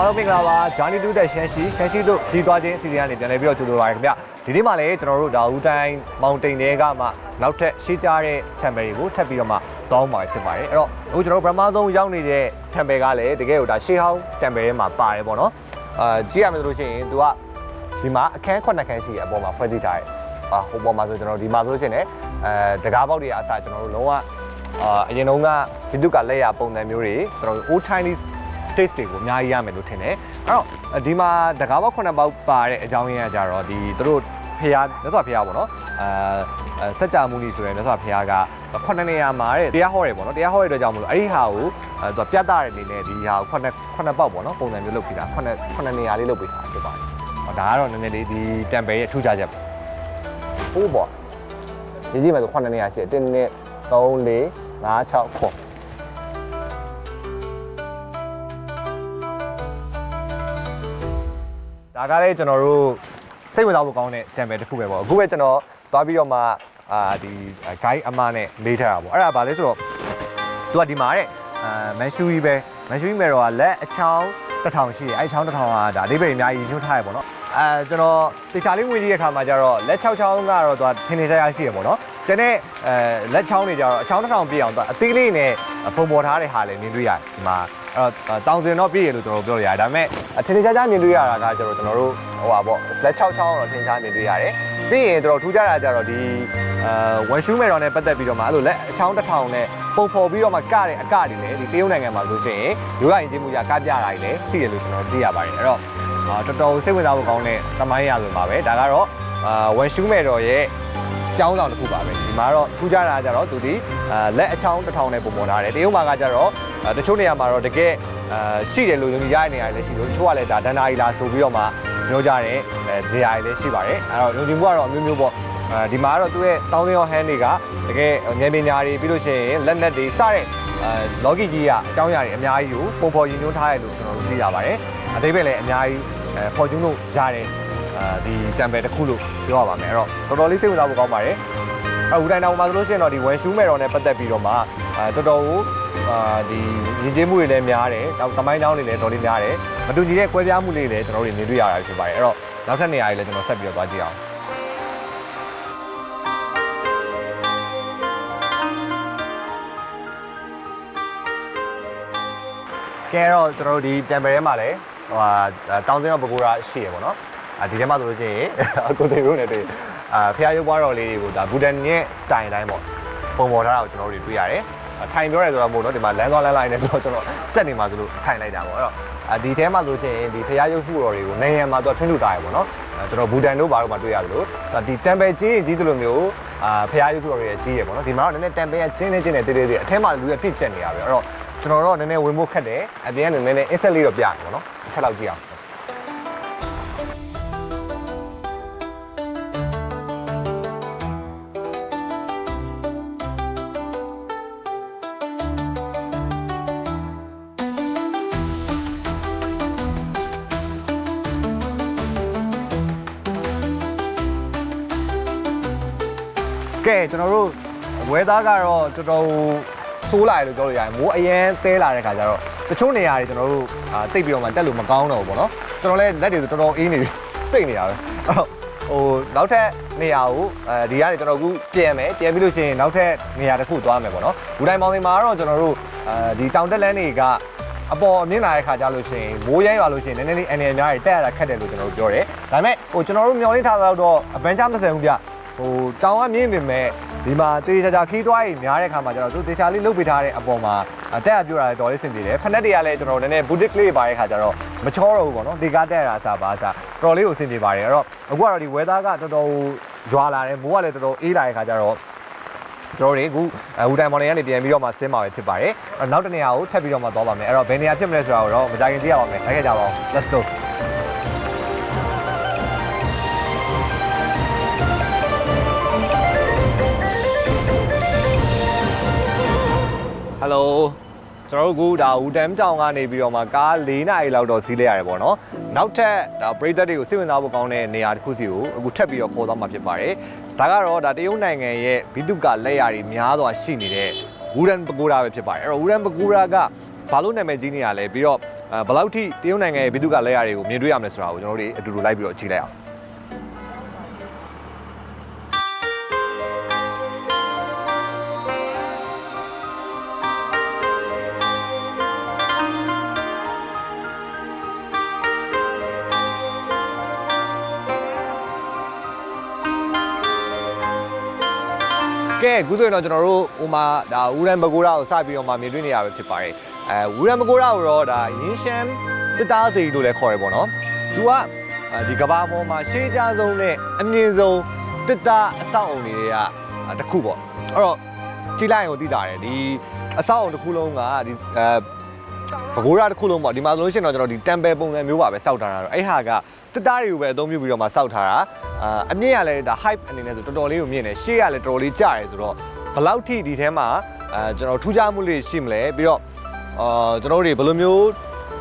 ္ဂလာပါ Journey to the ရှမ်းရှိရှမ်းရှိတို့ကြီးသွားခြင်းအစီအစဉ်ကနေပြန်လည်ပြီးတော့ကြိုဆိုပါရခင်ဗျဒီနေ့မှလည်းကျွန်တော်တို့ဒါဦးတိုင်းမောင်တိန်တွေကမှနောက်ထပ်ရှေ့ကြတဲ့ channel တွေကိုထပ်ပြီးတော့မှတောင်းပါဖြစ်ပါတယ်အဲ့တော့အခုကျွန်တော်တို့ပထမဆုံးရောက်နေတဲ့ channel ကလည်းတကယ်ကိုဒါရှေးဟောင်း channel ထဲမှာပါတယ်ပေါ့နော်အာကြည့်ရမယ်ဆိုလို့ရှိရင် तू ကဒီမှာအခန်း9ခန်းရှိရအပေါ်မှာဖွဲ့စည်းထားတယ်အာဟိုပေါ်မှာဆိုကျွန်တော်ဒီမှာဆိုလို့ရှိရင်လည်းအဲတကားပေါက်တွေအစားကျွန်တော်တို့လုံးဝအာအရင်တုန်းကဗီဒုကလက်ရပုံစံမျိုးတွေကျွန်တော်တို့ old Chinese taste တွေကိုအများကြီးရမယ်လို့ထင်တယ်အဲ့တော့ဒီမှာတကားပေါက်9ပေါက်ပါတဲ့အကြောင်းရင်းကကြတော့ဒီသူတို့ဖះလက်စွာဖះပေါ့နော်အဲစัจ जा မူနီဆိုရယ်လက်စွာဖះကခုနှစ်နေရာမှာတဲ့တရားဟောတယ်ပေါ့နော်တရားဟောရတဲ့အတွက်ကြောင့်မလို့အဲ့ဒီဟာကိုသူပြတ်တာတဲ့အနေနဲ့ဒီဟာကိုခုနှစ်ခုနှစ်ပေါက်ပေါ့နော်ပုံစံမျိုးလုပ်ပြီးတာခုနှစ်ခုနှစ်နေရာလေးလုပ်ပြီးတာဖြစ်ပါတယ်ဒါကတော့နည်းနည်းလေးဒီတမ်ပယ်ရဲ့အထူးခြားချက်ပေါ့ဟိုးပေါ့ဒီကြည့်မယ်ဆိုခုနှစ်နေရာရှိတယ်1 2 3 4 5 6 9 ဒါကလည်းကျွန်တော်တို့စိတ်ဝင်စားဖို့ကောင်းတဲ့ temple တစ်ခုပဲပေါ့အခုပဲကျွန်တော်သွားပြီးတော့မှအာဒီ guide အမနဲ့မေးထားတာပေါ့အဲ့ဒါဘာလဲဆိုတော့သူကဒီမှာတဲ့အာမန်ရှူကြီးပဲမန်ရှူကြီးမယ်တော့လက်အချောင်းတစ်ထောင်ရှိတယ်အဲ့ဒီချောင်းတစ်ထောင်ကဒါအဓိပ္ပာယ်အများကြီးညွှန်းထားရပေါ့နော်အဲကျွန်တော်တေချာလေးဝင်ကြည့်တဲ့အခါမှာကျတော့လက်6ချောင်းကတော့သူကထင်ထင်ရှားရှားရှိရပေါ့နော်ကျန်တဲ့အဲလက်ချောင်းတွေကျတော့အချောင်းတစ်ထောင်ပြည့်အောင်သူအသေးလေးနဲ့ပုံပေါ်ထားတဲ့ဟာလည်းမြင်တွေ့ရတယ်ဒီမှာအဲ့ တော့တောင်စင်တော့ပြည့်ရလို့ကျွန်တော်ပြောလို့ရတယ်ဒါပေမဲ့ထင်ထင်ရှားရှားမြင်တွေ့ရတာကကျတော့ကျွန်တော်တို့ဟိုပါပေါ့လက်6ချောင်းတော့ထင်ရှားမြင်တွေ့ရတယ်ပြီးရင်ကျွန်တော်ထူးခြားတာကျတော့ဒီအဲဝန်ရှူးမယ်တော်နဲ့ပတ်သက်ပြီးတော့မှအဲ့လိုလက်အချောင်းတစ်ထောင်နဲ့ပုံဖော်ပြီးတော့မှကတဲ့အကတွေလည်းဒီတရုတ်နိုင်ငံမှာဆိုရှင်ရိုးရရင်ချင်းမှုကြကပြတာတွေလည်းရှိတယ်လို့ကျွန်တော်သိရပါတယ်အဲ့တော့အာတော်တော်စိတ်ဝင်စားဖို့ကောင်းတဲ့သမိုင်းရဆိုပါပဲဒါကတော့အာဝန်ရှူးမယ်တော်ရဲ့ကျောင်းဆောင်တစ်ခုပါပဲဒီမှာတော့ထူးခြားတာကကြတော့သူဒီအာလက်အချောင်းတစ်ထောင်နဲ့ပုံပေါ်ထားတယ်တရုတ်မှာကကြတော့အာ တချို့နေရာမှာတော့တကယ်အာရှိတယ်လို့ယုံကြည်ရတဲ့နေရာတွေလည်းရှိလို့တချို့ကလည်းဒါဒန္နာရီလာဆိုပြီးတော့မှပြောကြတဲ့အဲနေရာတွေလည်းရှိပါတယ်အဲ့တော့ယုံကြည်မှုကတော့အမျိုးမျိုးပေါ့အဲဒီမှာကတော့သူ့ရဲ့တောင်းစင်းရောဟန်တွေကတကယ်ဉာဏ်ပညာတွေပြီးလို့ရှိရင်လက်နက်တွေစတဲ့အဲလောကီကြီးကအကြောင်းအရာတွေအများကြီးကိုပုံဖော်ရည်ညွှန်းထားတယ်လို့ကျွန်တော်တို့သိရပါတယ်အသေးပဲလည်းအများကြီးအဲဖော်ကျူးလို့ရတဲ့အဲဒီ temple တစ်ခုလို့ပြောရပါမယ်အဲ့တော့တော်တော်လေးစိတ်ဝင်စားဖို့ကောင်းပါတယ်အခုတိုင်းတော့မှာဆိုလို့ရှိရင်တော့ဒီဝန်ရှူးမယ်တော်နဲ့ပတ်သက်ပြီးတော့မှအဲတော်တော်ကို အာဒီရည်ကြည်မှုတွေလည်းများတယ်နောက်သမိုင်းကြောင်းတွေလည်းတော်တော်လေးများတယ်မတူညီတဲ့ကွဲပြားမှုတွေလည်းကျွန်တော်တို့မြင်တွေ့ရတာဖြစ်ပါတယ်အဲ့တော့နောက်ထပ်နေရာတွေလည်းကျွန်တော်ဆက်ပြီးတော့သွားကြည့်အောင်ကဲတော့ကျွန်တော်တို့ဒီ temple ထဲမှာလည်းဟိုဟာတောင်စင်းတော့ပကိုရာရှိရပေါ့နော်အာဒီထဲမှာဆိုလို့ရှိရင်ကိုသိရုံးနဲ့တွေ့အာဖျားရုပ်ပွားတော်လေးတွေကိုဒါဘူဒန်ရဲ့ style တိုင်းပေါ့ပုံပေါ်ထားတာကိုကျွန်တော်တို့တွေ့ရတယ် ထိုင်ပြောရဲဆိုတော့မို့နော်ဒီမှာလမ်းသွားလမ်းလိုက်နေဆိုတော့ကျွန်တော်စက်နေမှာဆိုလို့ထိုင်လိုက်တာပေါ့အဲ့တော့အာဒီထဲမှာဆိုလို့ရှိရင်ဒီဖျားရုပ်မှုတော်တွေကိုနေရံမှာတော့ထွန်းထူထားရပေါ့နော်အဲကျွန်တော်ဘူဒန်တို့ဘာလို့မှတွေ့ရလို့ဒီ temple ကြီးကြီးတလို့မျိုးအာဖျားရုပ်တော်တွေရဲ့ကြီးရပေါ့နော်ဒီမှာတော့နည်းနည်း temple ရဲ့ကျင်းနေကျင်းနေတေးတေးတေးအထဲမှာလူရပြည့်ကျက်နေရပြီအဲ့တော့ကျွန်တော်တော့နည်းနည်းဝင်ဖို့ခက်တယ်အပြင်ကနေနည်းနည်း insert လေးတော့ပြတယ်ပေါ့နော်တစ်ချက်လောက်ကြည့်အောင် ကဲကျွန်တော်တို့ဝဲသားကတော့တော်တော်ဆိုးလာတယ်လို့ပြောလို့ရတယ်မိုးအရန်သေးလာတဲ့ခါကျတော့တချို့နေရာတွေကျွန်တော်တို့အာတိတ်ပြီးတော့မှတက်လို့မကောင်းတော့ဘူးပေါ့နော်ကျွန်တော်လည်းလက်တွေတော်တော်အေးနေပြီစိတ်နေတာပဲအဲ့တော့ဟိုနောက်ထပ်နေရာကိုအဲဒီကနေကျွန်တော်အခုပြန်မယ်ပြန်ပြီးလို့ရှိရင်နောက်ထပ်နေရာတစ်ခုသွားမယ်ပေါ့နော်ဘူတိုင်းမောင်စင်မှာတော့ကျွန်တော်တို့အဲဒီတောင်တက်လန်းတွေကအပေါ်အမြင့်လာတဲ့ခါကျလို့ရှိရင်မိုးရဲရွာလို့ရှိရင်နည်းနည်းလေးအနေအများကြီးတက်ရတာခက်တယ်လို့ကျွန်တော်တို့ပြောတယ်ဒါပေမဲ့ဟိုကျွန်တော်တို့မျောလင်းထားတာတော့အပန်းချမစံဘူးဗျ ဟိုတောင်ကမြင့်ပေမဲ့ဒီမှာတေးချာချာခီးတွားကြီးများတဲ့ခါမှာကျတော့သူတေချာလေးလုတ်ပေးထားတဲ့အပေါ်မှာတက်ရပြတာတော်လေးစင်ပြေတယ်ဖက်နက်တွေကလည်းကျွန်တော်နည်းနည်းဘူတစ်ကလေးပါတဲ့ခါကျတော့မချောတော့ဘူးပေါ့နော်ဒီကားတက်ရတာအစားပါအစားတော်လေးကိုစင်ပြေပါတယ်အဲ့တော့အခုကတော့ဒီဝဲသားကတော်တော်ရွာလာတယ်မိုးကလည်းတော်တော်အေးလာတဲ့ခါကျတော့ကျွန်တော်တွေအခုဟူတိုင်မော်နေကနေပြန်ပြီးတော့မှဆင်းมาပဲဖြစ်ပါတယ်အဲ့တော့နောက်တစ်နေရာကိုထပ်ပြီးတော့မှသွားပါမယ်အဲ့တော့ဘယ်နေရာဖြစ်မလဲဆိုတာကိုတော့မကြခင်သိရပါမယ်လိုက်ခဲ့ကြပါဦး let's go ဟယ်လိုကျွန်တော်တို့အခုဒါဝူတမ်တောင်ကနေပြီးတော့မှကား၄နာရီလောက်တော့စီးလိုက်ရတယ်ပေါ့နော်နောက်ထပ်ဒါပရိသတ်တွေကိုစိတ်ဝင်စားဖို့ကောင်းတဲ့နေရာတစ်ခုစီကိုအခုထပ်ပြီးတော့ခေါ်သွားမှာဖြစ်ပါတယ်ဒါကတော့ဒါတရုတ်နိုင်ငံရဲ့ဘီတုကလက်ရာတွေများစွာရှိနေတဲ့ဝူရန်ပကူရာပဲဖြစ်ပါတယ်အဲ့တော့ဝူရန်ပကူရာကဘာလို့နာမည်ကြီးနေရလဲပြီးတော့အဲဘယ်လောက်ထိတရုတ်နိုင်ငံရဲ့ဘိတုကလက်ရတွေကိုမြင်တွေ့ရမလဲဆိုတာကိုကျွန်တော်တို့တွေအတူတူလိုက်ပြီးတော့ကြည့်လိုက်အောင် ခုဆိုရင်တော့ကျွန်တော်တို့ဟိုမှာဒါဝူရန်ဘကိုရာကိုစပြီးတော့မှမြင်တွေ့နေရပဲဖြစ်ပါတယ်အဲဝူရန်ဘကိုရာကိုတော့ဒါရင်းရှမ်းတစ်သားစီလို့လည်းခေါ်ရပေါ့နော်သူကအဲဒီကဘာပေါ်မှာရှေးကြဆုံးနဲ့အမြင့်ဆုံးတစ်သားအဆောက်အုံတွေကတစ်ခုပေါ့အဲ့တော့ကြည့်လိုက်ရင်ကိုသိတာတယ်ဒီအဆောက်အုံတစ်ခုလုံးကဒီအဲဘကိုရာတစ်ခုလုံးပေါ့ဒီမှာဆိုလို့ရှိရင်တော့ကျွန်တော်ဒီတမ်ပယ်ပုံစံမျိုးပါပဲစောက်ထားတာတော့အဲ့ဟာကတစ်သားတွေကိုပဲအသုံးပြုပြီးတော့မှစောက်ထားတာ အာအမြင့်ကလည်းဒါ hype အနေနဲ့ဆိုတော်တော်လေးကိုမြင့်တယ်ရှေ့ကလည်းတော်တော်လေးကျရဲဆိုတော့ဘယ်လောက်ထိဒီထဲမှာအဲကျွန်တော်ထူးခြားမှုလေးရှိမလဲပြီးတော့အာကျွန်တော်တို့တွေဘယ်လိုမျိုး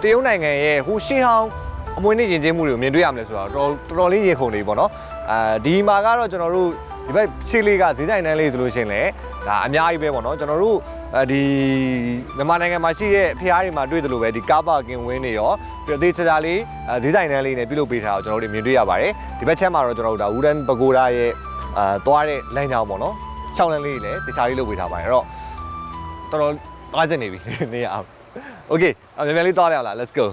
တရုတ်နိုင်ငံရဲ့ဟိုရှင်းဟောင်းအမွေနဲ့ယဉ်ကျေးမှုတွေကိုမြင်တွေ့ရမလဲဆိုတော့တော်တော်တော်လေးရင်ခုန်နေပြီပေါ့နော်အဲဒီမှာကတော့ကျွန်တော်တို့ဒီဘက်ရှေ့လေးကဈေးဆိုင်တန်းလေးဆိုလို့ရှိရင်လည်း ဒါအများကြီးပဲပေါ့နော်ကျွန်တော်တို့အဲဒီမြန်မာနိုင်ငံမှာရှိတဲ့ဖျားတွေမှာတွေ့တယ်လို့ပဲဒီကားပါကင်ဝင်းတွေရောပြီးတော့ဒေချာချာလေးအဲဈေးဆိုင်တန်းလေးနဲ့ပြုလုပ်ပေးထားတော့ကျွန်တော်တို့မြင်တွေ့ရပါတယ်ဒီဘက်ချက်မှာတော့ကျွန်တော်တို့ဒါဝူဒန်ပကိုဒါရဲ့အာသွားတဲ့လမ်းကြောင်းပေါ့နော်၆လမ်းလေးတွေလည်းတခြားလေးလုပ်ပေးထားပါတယ်အဲ့တော့တော်တော်သွားချင်နေပြီနေရအောင် Okay အမြန်မြန်လေးသွားရအောင်လား let's go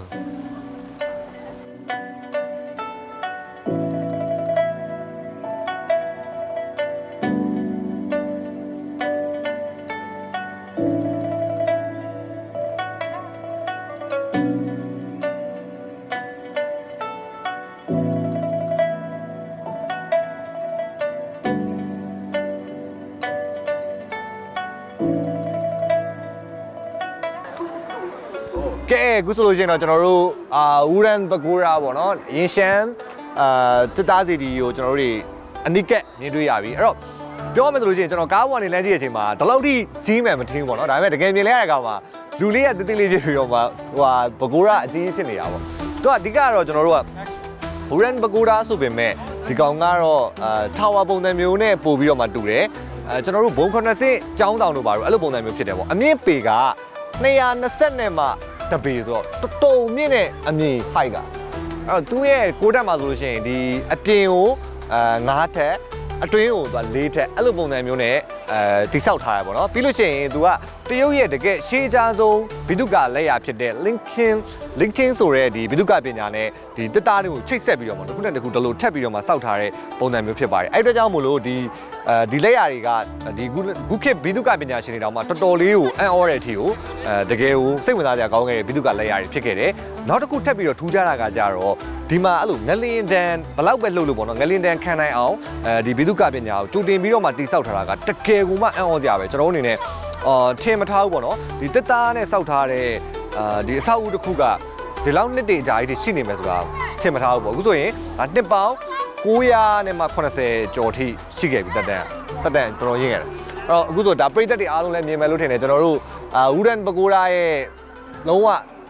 အခုဆိုလို့ရှိရင်တော့ကျွန်တော်တို့အာဝူရန်ဘကိုရာပေါ့နော်ရင်ရှမ်းအာတစ်သားစီဒီကိုကျွန်တော်တို့တွေအနိကက်မြင်တွေ့ရပြီအဲ့တော့ပြောမယ်ဆိုလို့ရှိရင်ကျွန်တော်ကားပေါ်နေလမ်းကြည့်တဲ့အချိန်မှာဒီလောက်ထိကြီးမယ်မထင်ဘူးပေါ့နော်ဒါပေမဲ့တကယ်မြင်လဲရတဲ့ကောင်မှာလူလေးကတိတိလေးဖြစ်ပြီးတော့မှဟိုဟာဘကိုရာအကြီးဖြစ်နေတာပေါ့သူကအဓိကတော့ကျွန်တော်တို့ကဘူရန်ဘကူရာဆိုပေမဲ့ဒီကောင်ကတော့အာထာဝါပုံစံမျိုးနဲ့ပို့ပြီးတော့မှတူတယ်အဲကျွန်တော်တို့ဘုံခုနှစ်စစ်ကျောင်းတောင်တို့ပါတော့အဲ့လိုပုံစံမျိုးဖြစ်တယ်ပေါ့အမြင့်ပေက220နဲ့မှ တပေဆိုတော့တော်တော်မြင့်တဲ့အမြင့် height ကအဲ့တော့သူ့ရဲ့ကိုတက်မှာဆိုလို့ရှိရင်ဒီအပြင်ကိုအာ9ထက်အတွင်းကိုသူက၄ထက်အဲ့လိုပုံစံမျိုးနဲ့အဲတိဆောက်ထားရပါတော့ပြီးလို့ရှိရင်သူက တရုတ်ရဲ့တကယ်ရှေးကြားဆုံးဘိတုကလက်ရာဖြစ်တဲ့ Lincoln Lincoln ဆိုတဲ့ဒီဘိတုကပညာနဲ့ဒီတစ်သားတွေကိုချိတ်ဆက်ပြီးတော့မှတစ်ခုနဲ့တစ်ခုတလို့ထပ်ပြီးတော့မှစောက်ထားတဲ့ပုံစံမျိုးဖြစ်ပါတယ်အဲ့အတွက်ကြောင့်မို့လို့ဒီအဲဒီလက်ရာတွေကဒီခုခုခေတ်ဘိတုကပညာရှင်တွေတောင်မှတော်တော်လေးကိုအံ့ဩတဲ့အထိကိုအဲတကယ်ကိုစိတ်ဝင်စားစရာကောင်းခဲ့တဲ့ဘိတုကလက်ရာတွေဖြစ်ခဲ့တယ်နောက်တစ်ခုထပ်ပြီးတော့ထူးခြားတာကကြတော့ဒီမှာအဲ့လိုငလင်တန်ဘလောက်ပဲလှုပ်လို့ပေါ့နော်ငလင်တန်ခံနိုင်အောင်အဲဒီဘိတုကပညာကိုကြိုတင်ပြီးတော့မှတိစောက်ထားတာကတကယ်ကိုမှအံ့ဩစရာပဲကျွန်တော်တို့အနေနဲ့ အာထင်မထားဘူးပေါ့နော်ဒီတက်သားနဲ့စောက်ထားတဲ့အာဒီအဆောက်အဦတစ်ခုကဒီလောက်နှစ်တေအကြာကြီးတွေရှိနေမယ်ဆိုတာထင်မထားဘူးပေါ့အခုဆိုရင်ဒါနှစ်ပေါင်း900နဲ့မှ80ကျော်ထိရှိခဲ့ပြီတက်တန်တက်တန်တော်တော်ရင်းခဲ့တယ်အဲ့တော့အခုဆိုဒါပြိသက်တွေအားလုံးလည်းမြင်မယ်လို့ထင်တယ်ကျွန်တော်တို့အာဝူဒန်ပကိုရာရဲ့လုံးဝ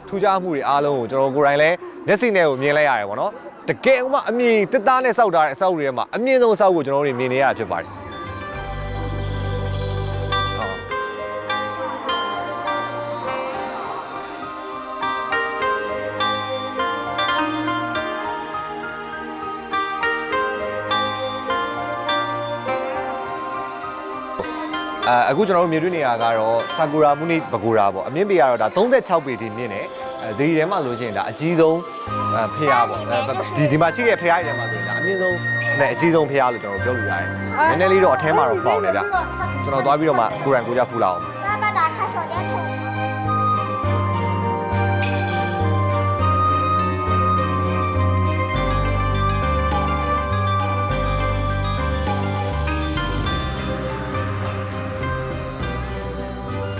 ထူးခြားမှုတွေအားလုံးကိုကျွန်တော်ကိုယ်တိုင်လည်းမျက်စိနဲ့ကိုမြင်လိုက်ရတယ်ပေါ့နော်တကယ်မှအမြင်တက်သားနဲ့စောက်ထားတဲ့အဆောက်အဦတွေထဲမှာအမြင့်ဆုံးအဆောက်အဦကိုကျွန်တော်တို့တွေမြင်နေရတာဖြစ်ပါတယ် အဲအခုကျွန်တော်တို့မြင်တွေ့နေရတာကတော့ဆာကူရာမူနီဘကူရာပေါ့အမြင့်ပေကတော့ဒါ36ပေထိမြင့်တယ်အဲဒီထဲမှာလို့ရှိရင်ဒါအကြီးဆုံးအဲဖျားပေါ့အဲဒီဒီမှာရှိတဲ့ဖျားတွေထဲမှာဆိုရင်ဒါအမြင့်ဆုံးနဲ့အကြီးဆုံးဖျားလို့ကျွန်တော်ပြောလို့ရတယ်နည်းနည်းလေးတော့အထဲမှာတော့ပေါအောင်တယ်ဗျကျွန်တော်သွားပြီးတော့မှကိုရန်ကိုကြဖူးလာအောင်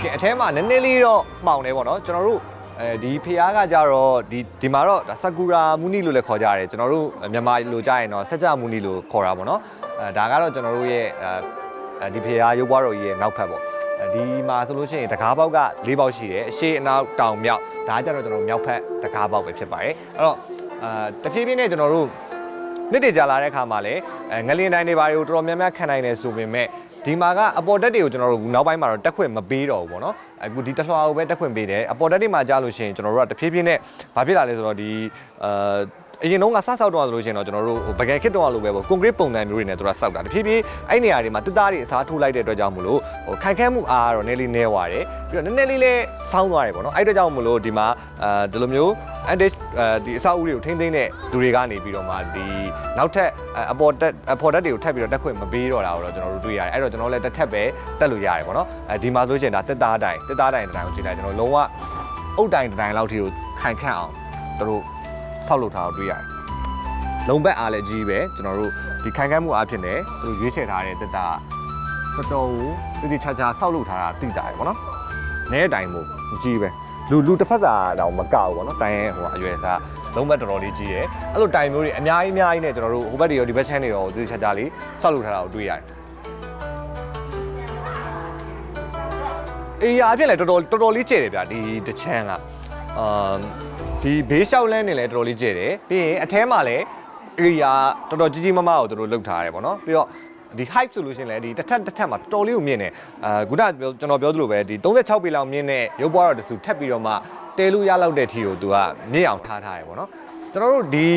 ကဲအထဲမှာနည်းနည်းလေးတော့မှောင်တယ်ပေါ့နော်ကျွန်တော်တို့အဲဒီဖျားကကြတော့ဒီဒီမှာတော့ဆာကူရာမူနီလို့လည်းခေါ်ကြတယ်ကျွန်တော်တို့မြန်မာလိုကြရင်တော့ဆက်ကြမူနီလို့ခေါ်တာပေါ့နော်အဲဒါကတော့ကျွန်တော်တို့ရဲ့အဲဒီဖျားရုပ်ဘွားတော်ကြီးရဲ့နောက်ဖက်ပေါ့ဒီမှာဆိုလို့ရှိရင်တကားပေါက်က၄ပေါက်ရှိတယ်အရှိအနောက်တောင်မြောက်ဒါကြတော့ကျွန်တော်မြောက်ဖက်တကားပေါက်ပဲဖြစ်ပါတယ်အဲ့တော့အာတဖြည်းဖြည်းနဲ့ကျွန်တော်တို့နှစ်တည်ကြလာတဲ့ခါမှာလည်းအဲငလင်တိုင်းတွေဘာတွေကိုတော်တော်များများခံနိုင်တယ်ဆိုပေမဲ့ ဒီမှာကအပေါ်တက်တွေကိုကျွန်တော်တို့နောက်ပိုင်းမှာတော့တက်ခွင့်မပေးတော့ဘူးပေါ့နော်အခုဒီတစ်လွှာကိုပဲတက်ခွင့်ပေးတယ်အပေါ်တက်တွေမှာကြားလို့ရှိရင်ကျွန်တော်တို့ကတဖြည်းဖြည်းနဲ့ဘာဖြစ်လာလဲဆိုတော့ဒီအာ အရင်တော့ကစဆောက်တော့ဆိုလို့ရှိရင်တော့ကျွန်တော်တို့ပကယ်ခစ်တော့လို့ပဲပေါ့ကွန်ကရစ်ပုံစံမျိုးတွေနဲ့သူကစောက်တာတဖြည်းဖြည်းအဲ့နေရာတွေမှာတစ်သားတွေအစားထိုးလိုက်တဲ့အတွက်ကြောင့်မလို့ဟိုခိုင်ခန့်မှုအားကတော့နည်းလေးနည်းသွားတယ်ပြီးတော့နည်းနည်းလေးလေးဆောင်းသွားတယ်ပေါ့နော်အဲ့အတွက်ကြောင့်မလို့ဒီမှာအဲဒီလိုမျိုး addict အဲဒီအဆောက်အဦတွေကိုထိမ့်သိမ့်တဲ့လူတွေကနေပြီးတော့မှဒီနောက်ထပ်အပေါ်တက်အပေါ်တက်တွေကိုထပ်ပြီးတော့တက်ခွင့်မပေးတော့တာကိုတော့ကျွန်တော်တို့တွေ့ရတယ်အဲ့တော့ကျွန်တော်လည်းတစ်ထပ်ပဲတက်လို့ရတယ်ပေါ့နော်အဲဒီမှာဆိုရှင်ဒါတက်သားတိုင်တက်သားတိုင်တိုင်ကိုကြည့်လိုက်ကျွန်တော်လုံးဝအုတ်တိုင်တိုင်လောက်ထိကိုခိုင်ခန့်အောင်တို့ ဆောက်လုပ်ထားတော့တွေ့ရတယ်လုံးဘက်အားလည်းကြီးပဲကျွန်တော်တို့ဒီခိုင်ခန့်မှုအားဖြင့်လည်းသူတို့ရွေးချယ်ထားတဲ့တက်သားတော်တော်ကိုတည်တည်ချာချာဆောက်လုပ်ထားတာသိတာရယ်ပေါ့နော်နဲတိုင်မို့ကြီးပဲလူလူတစ်ဖက်စာတော့မကောက်ဘူးပေါ့နော်တိုင်ရဲ့ဟိုအရွယ်စားလုံးဘက်တော်တော်လေးကြီးတယ်အဲ့လိုတိုင်မျိုးတွေအများကြီးအများကြီးနဲ့ကျွန်တော်တို့ဟိုဘက်တွေရောဒီဘက်ချမ်းတွေရောတည်တည်ချာချာလေးဆောက်လုပ်ထားတာကိုတွေ့ရတယ်အေးရအဖြစ်လည်းတော်တော်တော်တော်လေးကျဲတယ်ဗျာဒီတချမ်းကအာ ဒီဘေးလျှောက်လန်းနေလည်းတော်တော်လေးကျဲတယ်ပြီးရင်အထဲမှာလည်းအေးရတော်တော်ကြီးကြီးမားမားကိုသူတို့လှုပ်ထားတယ်ပေါ့နော်ပြီးတော့ဒီ height ဆိုလို့ရှိရင်လည်းဒီတစ်ထက်တစ်ထက်မှာတော်တော်လေးကိုမြင့်နေအာခုနကပြောကျွန်တော်ပြောသလိုပဲဒီ36ပေလောက်မြင့်တဲ့ရုပ်ပွားတော်တစုထပ်ပြီးတော့မှတဲလို့ရလောက်တဲ့ထီကိုသူကမြင့်အောင်ထားထားတယ်ပေါ့နော်ကျွန်တော်တို့ဒီ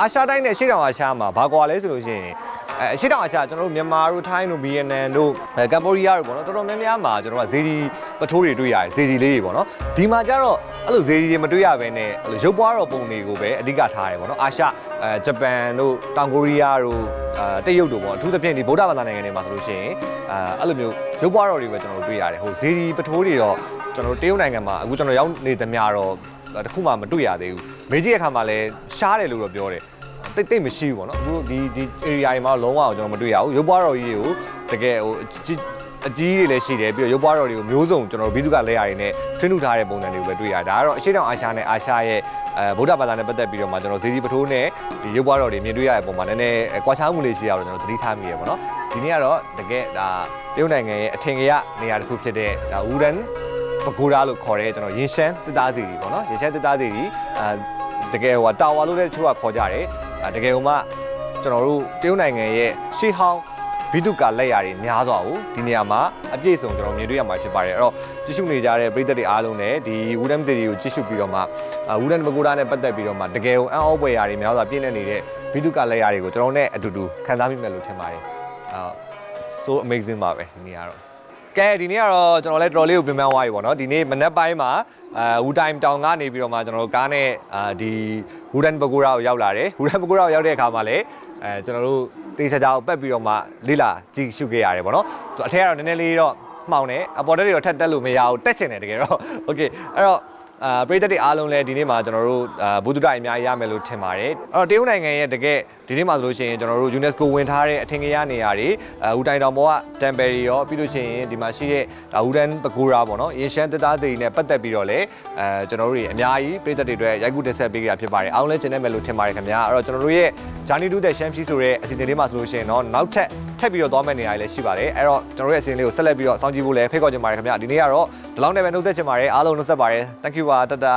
အာရှတိုင်းနဲ့ရှေ့တောင်အာရှမှာဘာကွာလဲဆိုလို့ရှိရင် အဲအရှေ့တောင်အာရှကျွန်တော်တို့မြန်မာတို့ထိုင်းတို့ဗီယက်နမ်တို့အဲကမ္ဘောဒီးယားတို့ပေါ့နော်တော်တော်များများမှာကျွန်တော်ကဇေဒီပထိုးတွေတွေ့ရတယ်ဇေဒီလေးတွေပေါ့နော်ဒီမှာကျတော့အဲ့လိုဇေဒီတွေမတွေ့ရဘဲနဲ့အဲ့လိုရုပ်ပွားတော်ပုံတွေကိုပဲအဓိကထားတယ်ပေါ့နော်အာရှအဲဂျပန်တို့တောင်ကိုရီးယားတို့အဲတရုတ်တို့ပေါ့အထူးသဖြင့်ဒီဗုဒ္ဓဘာသာနိုင်ငံတွေမှာဆိုလို့ရှိရင်အဲအဲ့လိုမျိုးရုပ်ပွားတော်တွေပဲကျွန်တော်တို့တွေ့ရတယ်ဟိုဇေဒီပထိုးတွေတော့ကျွန်တော်တို့တရုတ်နိုင်ငံမှာအခုကျွန်တော်ရောက်နေသမျှတော့တခုမှမတွေ့ရသေးဘူးမေးကြည့်တဲ့အခါမှာလည်းရှားတယ်လို့တော့ပြောတယ် တိတ်တိတ်မရှိဘူးပေါ့နော်အခုဒီဒီ area တွေမှာလုံးဝကျွန်တော်မတွေ့ရဘူးရုပ်ပွားတော်ကြီးတွေကိုတကယ်ဟိုအကြီးအကြီးတွေလည်းရှိတယ်ပြီးတော့ရုပ်ပွားတော်တွေကိုမျိုးစုံကျွန်တော်ဘီသူကလဲရတွေနဲ့ထွင်းထုတ်ထားတဲ့ပုံစံတွေကိုပဲတွေ့ရဒါကတော့အရှိတောင်အာရှနဲ့အာရှရဲ့အဲဗုဒ္ဓဘာသာနဲ့ပတ်သက်ပြီးတော့မှကျွန်တော်ဇေဒီပထိုးနဲ့ဒီရုပ်ပွားတော်တွေမြင်တွေ့ရတဲ့ပုံမှာနည်းနည်းကွာခြားမှုလေးရှိရတော့ကျွန်တော်သတိထားမိရပေါ့နော်ဒီနေ့ကတော့တကယ်ဒါတရုတ်နိုင်ငံရဲ့အထင်ကြီးနေရာတစ်ခုဖြစ်တဲ့ဒါဝူဒန်ပကူရာလို့ခေါ်တဲ့ကျွန်တော်ရင်ရှမ်းတစ်သားစီတွေပေါ့နော်ရင်ရှမ်းတစ်သားစီတွေအဲတကယ်ဟိုတာဝါလို့လည်းတချို့ကခေါ်ကြတယ်အဲ တကယ်ဟိုမှကျွန်တော်တို့တရုတ်နိုင်ငံရဲ့ရှေးဟောင်းဘိတုကာလက်ရာတွေများစွာကိုဒီနေရာမှာအပြည့်စုံကျွန်တော်မြင်တွေ့ရမှာဖြစ်ပါတယ်အဲ့တော့ကြည့်ရှုနေကြတဲ့ပရိသတ်တွေအားလုံးနဲ့ဒီဝူဒန်စီရီကိုကြည့်ရှုပြီးတော့မှဝူဒန်ဘကိုဒါနဲ့ပတ်သက်ပြီးတော့မှတကယ်ကိုအံ့ဩဖွယ်ရာတွေများစွာပြည့်နေနေတဲ့ဘိတုကာလက်ရာတွေကိုကျွန်တော်နဲ့အတူတူခံစားမိမယ်လို့ထင်ပါတယ်အဲ so amazing ပါပဲဒီနေ့ကတော့ ကဲဒီနေ့ကတော့ကျွန်တော်လည်းတော်တော်လေးကိုပြင်ပန်းသွားပြီပေါ့နော်ဒီနေ့မနက်ပိုင်းမှာအဲဝူတိုင်တောင်ကနေပြီးတော့မှကျွန်တော်တို့ကားနဲ့အာဒီဝူဒန်ဘကူရာကိုရောက်လာတယ်ဝူဒန်ဘကူရာကိုရောက်တဲ့အခါမှာလည်းအဲကျွန်တော်တို့တေးချာချာကိုပက်ပြီးတော့မှလေးလာကြည့်ရှုခဲ့ရတယ်ပေါ့နော်သူအထက်ကတော့နည်းနည်းလေးတော့မှောင်တယ်အပေါ်တက်တွေတော့ထက်တက်လို့မရဘူးတက်ချင်တယ်တကယ်တော့โอเคအဲ့တော့ အာပရိသတ်တွေအားလုံးလည်းဒီနေ့မှာကျွန်တော်တို့အာဘုဒ္ဓတိုင်အများကြီးရမယ်လို့ထင်ပါတယ်အဲ့တော့တရုတ်နိုင်ငံရဲ့တကယ် ဒီနေ့မှာဆိုလို့ရှိရင်ကျွန်တော်တို့ UNESCO ဝင်ထားတဲ့အထင်ကြီးနေရာတွေအာဦးတိုင်တောင်ပေါ်က temple တွေရောပြီးလို့ရှိရင်ဒီမှာရှိတဲ့ဒါဦးတန်ပကူရာပေါ့နော်ရေရှမ်းတသားစီနဲ့ပတ်သက်ပြီးတော့လည်းအဲကျွန်တော်တို့တွေအများကြီးပရိသတ်တွေအတွက်ရိုက်ကူးတက်ဆက်ပေးကြတာဖြစ်ပါတယ်အားလုံးလည်းကျင်နေမယ်လို့ထင်ပါတယ်ခင်ဗျာအဲ့တော့ကျွန်တော်တို့ရဲ့ Journey to the Champion ဆိုတဲ့အစီအစဉ်လေးမှာဆိုလို့ရှိရင်တော့နောက်ထပ်ထပ်ပြီးတော့သွားမယ့်နေရာတွေလည်းရှိပါတယ်အဲ့တော့ကျွန်တော်တို့ရဲ့အစီအစဉ်လေးကိုဆက်လက်ပြီးတော့စောင့်ကြည့်ဖို့လည်းဖိတ်ခေါ်ချင်ပါတယ်ခင်ဗျာဒီနေ့ကတော့ဒီလောက်နဲ့ပဲနှုတ်ဆက်ချင်ပါတယ်အားလုံးနှုတ်ဆက်ပါတယ် thank you ပါတတာ